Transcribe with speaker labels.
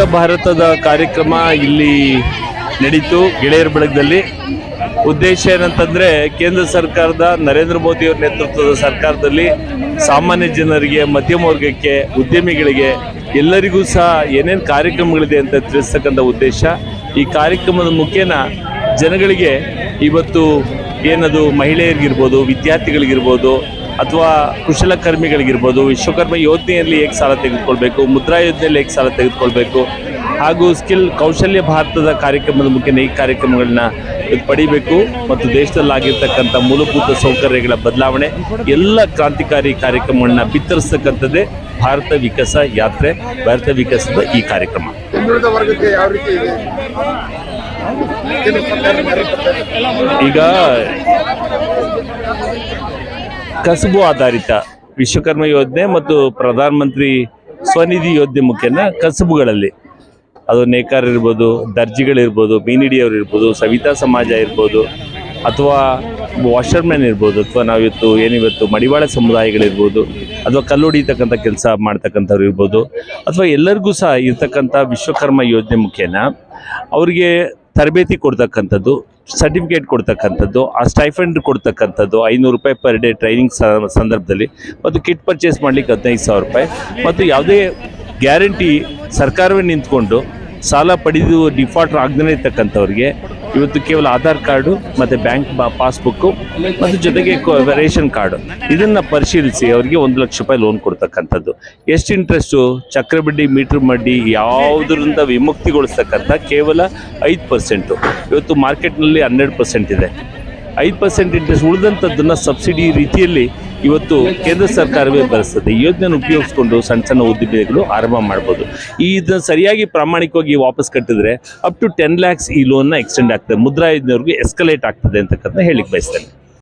Speaker 1: ಮುಕ್ತ ಭಾರತದ ಕಾರ್ಯಕ್ರಮ ಇಲ್ಲಿ ನಡೀತು ಗೆಳೆಯರ ಬೆಳಗ್ದಲ್ಲಿ. ಉದ್ದೇಶ ಏನಂತಂದ್ರೆ ಕೇಂದ್ರ ಸರ್ಕಾರದ ನರೇಂದ್ರ ಮೋದಿ ಅವರ ನೇತೃತ್ವದ ಸರ್ಕಾರದಲ್ಲಿ ಸಾಮಾನ್ಯ ಜನರಿಗೆ, ಮಧ್ಯಮ ವರ್ಗಕ್ಕೆ, ಉದ್ಯಮಿಗಳಿಗೆ ಎಲ್ಲರಿಗೂ ಸಹ ಏನೇನು ಕಾರ್ಯಕ್ರಮಗಳಿದೆ ಅಂತ ತಿಳಿಸ್ತಕ್ಕಂಥ ಉದ್ದೇಶ. ಈ ಕಾರ್ಯಕ್ರಮದ ಮುಖೇನ ಜನಗಳಿಗೆ ಇವತ್ತು ಏನದು ಮಹಿಳೆಯರಿಗಿರ್ಬೋದು, ವಿದ್ಯಾರ್ಥಿಗಳಿಗಿರ್ಬೋದು ಅಥವಾ ಕುಶಲಕರ್ಮಿಗಳಿಗಿರ್ಬೋದು ವಿಶ್ವಕರ್ಮ ಯೋಜನೆಯಲ್ಲಿ ಹೇಗೆ ಸಾಲ ತೆಗೆದುಕೊಳ್ಬೇಕು ಮುದ್ರಾ ಯೋಜನೆಯಲ್ಲಿ ಹೇಗೆ ಸಾಲ ತೆಗೆದುಕೊಳ್ಬೇಕು ಹಾಗೂ ಸ್ಕಿಲ್ ಕೌಶಲ್ಯ ಭಾರತದ ಕಾರ್ಯಕ್ರಮದ ಮುಖೇನ ಈ ಕಾರ್ಯಕ್ರಮಗಳನ್ನ ಪಡಿಬೇಕು. ಮತ್ತು ದೇಶದಲ್ಲಾಗಿರ್ತಕ್ಕಂಥ ಮೂಲಭೂತ ಸೌಕರ್ಯಗಳ ಬದಲಾವಣೆ ಎಲ್ಲ ಕ್ರಾಂತಿಕಾರಿ ಕಾರ್ಯಕ್ರಮಗಳನ್ನ ಬಿತ್ತರಿಸ್ತಕ್ಕಂಥದ್ದೇ ಭಾರತ ವಿಕಾಸ ಯಾತ್ರೆ ಭಾರತ ವಿಕಾಸದ ಈ ಕಾರ್ಯಕ್ರಮ.
Speaker 2: ಹಿಂದುಳಿದ ವರ್ಗಕ್ಕೆ ಯಾವ ರೀತಿ ಇದೆ ಏನು ಸರ್ಕಾರ ನೆರವು ಕೊಡ್ತಾ ಇದೆ?
Speaker 1: ಈಗ ಕಸಬು ಆಧಾರಿತ ವಿಶ್ವಕರ್ಮ ಯೋಜನೆ ಮತ್ತು ಪ್ರಧಾನಮಂತ್ರಿ ಸ್ವನಿಧಿ ಯೋಜನೆ ಮುಖೇನ ಕಸುಬುಗಳಲ್ಲಿ. ಅದು ನೇಕಾರ ಇರ್ಬೋದು, ದರ್ಜಿಗಳಿರ್ಬೋದು ಮೀನಿಡಿಯವ್ರು ಇರ್ಬೋದು ಸವಿತಾ ಸಮಾಜ ಇರ್ಬೋದು, ಅಥವಾ ವಾಷರ್ಮ್ಯಾನ್ ಇರ್ಬೋದು, ಅಥವಾ ನಾವಿವತ್ತು ಏನಿವತ್ತು ಮಡಿವಾಳ ಸಮುದಾಯಗಳಿರ್ಬೋದು, ಅಥವಾ ಕಲ್ಲು ಹೊಡಿತಕ್ಕಂಥ ಕೆಲಸ ಮಾಡ್ತಕ್ಕಂಥವ್ರು ಇರ್ಬೋದು, ಅಥವಾ ಎಲ್ಲರಿಗೂ ಸಹ ಇರ್ತಕ್ಕಂಥ ವಿಶ್ವಕರ್ಮ ಯೋಜನೆ ಮುಖೇನ, ಅವರಿಗೆ ತರಬೇತಿ ಕೊಡ್ತಕ್ಕಂಥದ್ದು ಸರ್ಟಿಫಿಕೇಟ್ ಕೊಡ್ತಕ್ಕಂಥದ್ದು, ಆ ಸ್ಟೈಫಂಡ್ ಕೊಡ್ತಕ್ಕಂಥದ್ದು ಐನೂರು ರೂಪಾಯಿ ಪರ್ ಡೇ ಟ್ರೈನಿಂಗ್ ಸಂದರ್ಭದಲ್ಲಿ ಮತ್ತು ಕಿಟ್ ಪರ್ಚೇಸ್ ಮಾಡಲಿಕ್ಕೆ ಹದಿನೈದು ಸಾವಿರ ರೂಪಾಯಿ. ಮತ್ತು ಯಾವುದೇ ಗ್ಯಾರಂಟಿ ಸರ್ಕಾರವೇ ನಿಂತ್ಕೊಂಡು ಸಾಲ ಪಡೆದು ಡಿಫಾಲ್ಟರ್ ಆಗದೇ ಇರ್ತಕ್ಕಂಥವ್ರಿಗೆ ಇವತ್ತು ಕೇವಲ ಆಧಾರ್ ಕಾರ್ಡು ಮತ್ತು ಬ್ಯಾಂಕ್ ಪಾಸ್ಬುಕ್ಕು ಮತ್ತು ಜೊತೆಗೆ ರೇಷನ್ ಕಾರ್ಡು. ಇದನ್ನು ಪರಿಶೀಲಿಸಿ ಅವರಿಗೆ ಒಂದು ಲಕ್ಷ ರೂಪಾಯಿ ಲೋನ್ ಕೊಡ್ತಕ್ಕಂಥದ್ದು. ಎಷ್ಟು ಇಂಟ್ರೆಸ್ಟು ಚಕ್ರಬಡ್ಡಿ, ಮೀಟ್ರ್ ಬಡ್ಡಿ ಯಾವುದರಿಂದ ವಿಮುಕ್ತಿಗೊಳಿಸ್ತಕ್ಕಂಥ ಕೇವಲ ಐದು ಪರ್ಸೆಂಟು ಇವತ್ತು ಮಾರ್ಕೆಟ್ನಲ್ಲಿ ಹನ್ನೆರಡು ಪರ್ಸೆಂಟ್ ಇದೆ. ಐದು ಪರ್ಸೆಂಟ್ ಇಂಟ್ರೆಸ್ಟ್ ಉಳಿದಂಥದ್ದನ್ನು ಸಬ್ಸಿಡಿ ರೀತಿಯಲ್ಲಿ ಇವತ್ತು ಕೇಂದ್ರ ಸರ್ಕಾರವೇ ಬರೆಸ್ತದೆ ಯೋಜನೆಯನ್ನು ಉಪಯೋಗಿಸ್ಕೊಂಡು ಸಣ್ಣ ಸಣ್ಣ ಉದ್ದಿಮೆಗಳು ಆರಂಭ ಮಾಡ್ಬೋದು. ಈ ಇದನ್ನ ಸರಿಯಾಗಿ ಪ್ರಾಮಾಣಿಕವಾಗಿ ವಾಪಸ್ ಕಟ್ಟಿದ್ರೆ ಅಪ್ ಟು ಟೆನ್ ಲ್ಯಾಕ್ಸ್ ಈ ಲೋನ್ನ ಎಕ್ಸ್ಟೆಂಡ್ ಆಗ್ತದೆ. ಮುದ್ರಾ ಯೋಜನೆವರೆಗೂ ಎಸ್ಕಲೇಟ್ ಆಗ್ತದೆ ಅಂತಕ್ಕಂಥ ಹೇಳಿಕ್ ಬಯಸ್ತೇನೆ.